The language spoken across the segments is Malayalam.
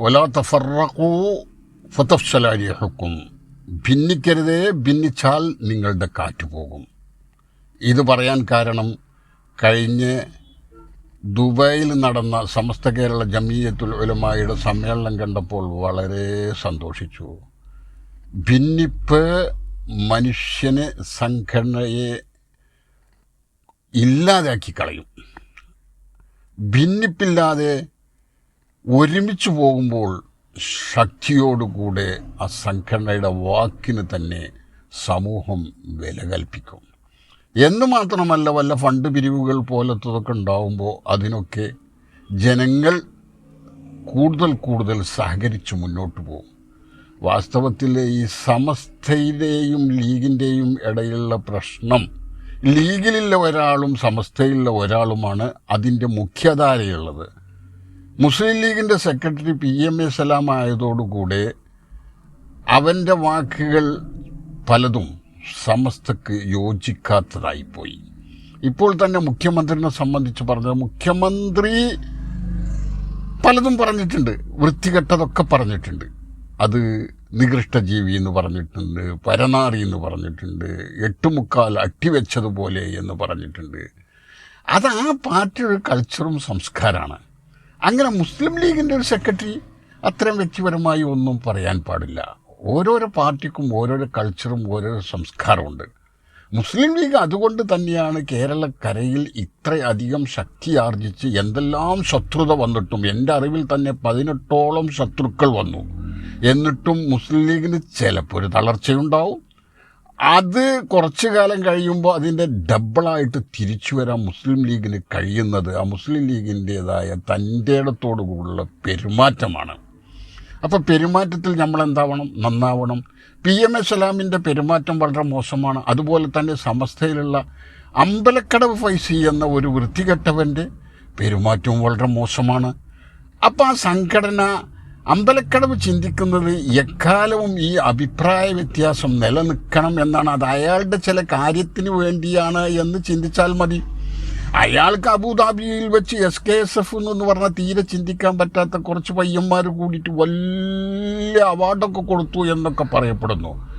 ഒലാ തഫറക്കൂ ഫതഫ്ശലാരിഹക്കും ഭിന്നിക്കരുതേ ഭിന്നിച്ചാൽ നിങ്ങളുടെ കാറ്റ് പോകും. ഇത് പറയാൻ കാരണം കഴിഞ്ഞ് ദുബായിൽ നടന്ന സമസ്ത കേരള ജമീയത്തുൽ ഉലമായുടെ സമ്മേളനം കണ്ടപ്പോൾ വളരെ സന്തോഷിച്ചു. ഭിന്നിപ്പ് മനുഷ്യന് സംഘടനയെ ഇല്ലാതാക്കി കളയും. ഭിന്നിപ്പില്ലാതെ ഒരുമിച്ച് പോകുമ്പോൾ ശക്തിയോടുകൂടെ ആ സംഘടനയുടെ വാക്കിന് തന്നെ സമൂഹം വില കൽപ്പിക്കും. എന്ന് മാത്രമല്ല വല്ല ഫണ്ട് പിരിവുകൾ പോലത്തതൊക്കെ ഉണ്ടാവുമ്പോൾ അതിനൊക്കെ ജനങ്ങൾ കൂടുതൽ കൂടുതൽ സഹകരിച്ച് മുന്നോട്ട് പോകും. വാസ്തവത്തിൽ ഈ സമസ്തയുടെയും ലീഗിന്റെയും ഇടയിലുള്ള പ്രശ്നം ലീഗിലുള്ള ഒരാളും സമസ്തയിലുള്ള ഒരാളുമാണ് അതിന്റെ മുഖ്യധാരയുള്ളത്. മുസ്ലിം ലീഗിന്റെ secretary P M A Salam ആയതോടുകൂടെ അവന്റെ വാക്കുകൾ പലതും സമസ്തക്ക് യോജിക്കാത്തതായിപ്പോയി ഇപ്പോൾ തന്നെ മുഖ്യമന്ത്രിനെ സംബന്ധിച്ച് പറഞ്ഞത് മുഖ്യമന്ത്രി പലതും പറഞ്ഞിട്ടുണ്ട് വൃത്തികെട്ടതൊക്കെ പറഞ്ഞിട്ടുണ്ട്. അത് നികൃഷ്ട ജീവി എന്ന് പറഞ്ഞിട്ടുണ്ട് പരനാറി എന്ന് പറഞ്ഞിട്ടുണ്ട് എട്ടുമുക്കാൽ അട്ടിവെച്ചതുപോലെ എന്ന് പറഞ്ഞിട്ടുണ്ട്. അത് ആ പാർട്ടിയുടെ കൾച്ചറും സംസ്കാരമാണ്. അങ്ങനെ മുസ്ലിം ലീഗിന്റെ ഒരു സെക്രട്ടറി അത്തരം വ്യക്തിപരമായി ഒന്നും പറയാൻ പാടില്ല. ഓരോരോ പാർട്ടിക്കും ഓരോരോ കൾച്ചറും ഓരോരോ സംസ്കാരമുണ്ട്. മുസ്ലിം ലീഗ് അതുകൊണ്ട് തന്നെയാണ് കേരളക്കരയിൽ ഇത്രയധികം ശക്തി ആർജിച്ച് എന്തെല്ലാം ശത്രുത വന്നിട്ടും എന്റെ അറിവിൽ തന്നെ പതിനെട്ടോളം ശത്രുക്കൾ വന്നു. എന്നിട്ടും മുസ്ലിം ലീഗിന് ചിലപ്പോൾ ഒരു തളർച്ചയുണ്ടാവും. അത് കുറച്ചു കാലം കഴിയുമ്പോൾ അതിന്റെ ഡബിളായിട്ട് തിരിച്ചു വരാൻ മുസ്ലിം ലീഗിന് കഴിയുന്നത് ആ മുസ്ലിം ലീഗിന്റേതായ തന്റെ ഇടത്തോടുകൂടിയുള്ള പെരുമാറ്റമാണ്. അപ്പോൾ പെരുമാറ്റത്തിൽ നമ്മൾ എന്താവണം നന്നാവണം. പി എം എ സലാമിന്റെ പെരുമാറ്റം വളരെ മോശമാണ്. അതുപോലെ തന്നെ സമസ്തയിലുള്ള അമ്പലക്കടവ് ഫൈസി എന്ന ഒരു വൃത്തികെട്ടവന്റെ പെരുമാറ്റവും വളരെ മോശമാണ്. അപ്പോൾ ആ സംഘടന അമ്പലക്കടവ് ചിന്തിക്കുന്നത് എക്കാലവും ഈ അഭിപ്രായ വ്യത്യാസം നിലനിൽക്കണം എന്നാണ്. അത് അയാളുടെ ചില കാര്യത്തിന് വേണ്ടിയാണ് എന്ന് ചിന്തിച്ചാൽ മതി. അയാൾക്ക് അബുദാബിയിൽ വെച്ച് എസ് കെ എസ് എഫ് എന്ന് പറഞ്ഞാൽ തീരെ ചിന്തിക്കാൻ പറ്റാത്ത കുറച്ച് പയ്യന്മാർ കൂടിയിട്ട് വലിയ അവാർഡൊക്കെ കൊടുത്തു എന്നൊക്കെ പറയപ്പെടുന്നു.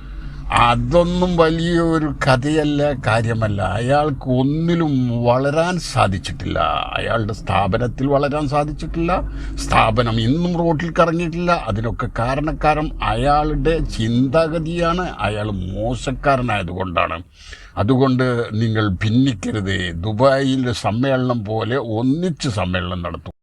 അതൊന്നും വലിയൊരു കഥയല്ല കാര്യമല്ല. അയാൾക്ക് ഒന്നിലും വളരാൻ സാധിച്ചിട്ടില്ല. അയാളുടെ സ്ഥാപനത്തിൽ വളരാൻ സാധിച്ചിട്ടില്ല. സ്ഥാപനം ഇന്നും റോട്ടിൽ കറങ്ങിയിട്ടില്ല. അതിനൊക്കെ കാരണക്കാരൻ അയാളുടെ ചിന്താഗതിയാണ്. അയാൾ മോശക്കാരനായതുകൊണ്ടാണ്. അതുകൊണ്ട് നിങ്ങൾ ഭിന്നിക്കരുത്. ദുബായിൽ സമ്മേളനം പോലെ ഒന്നിച്ച് സമ്മേളനം നടത്തും.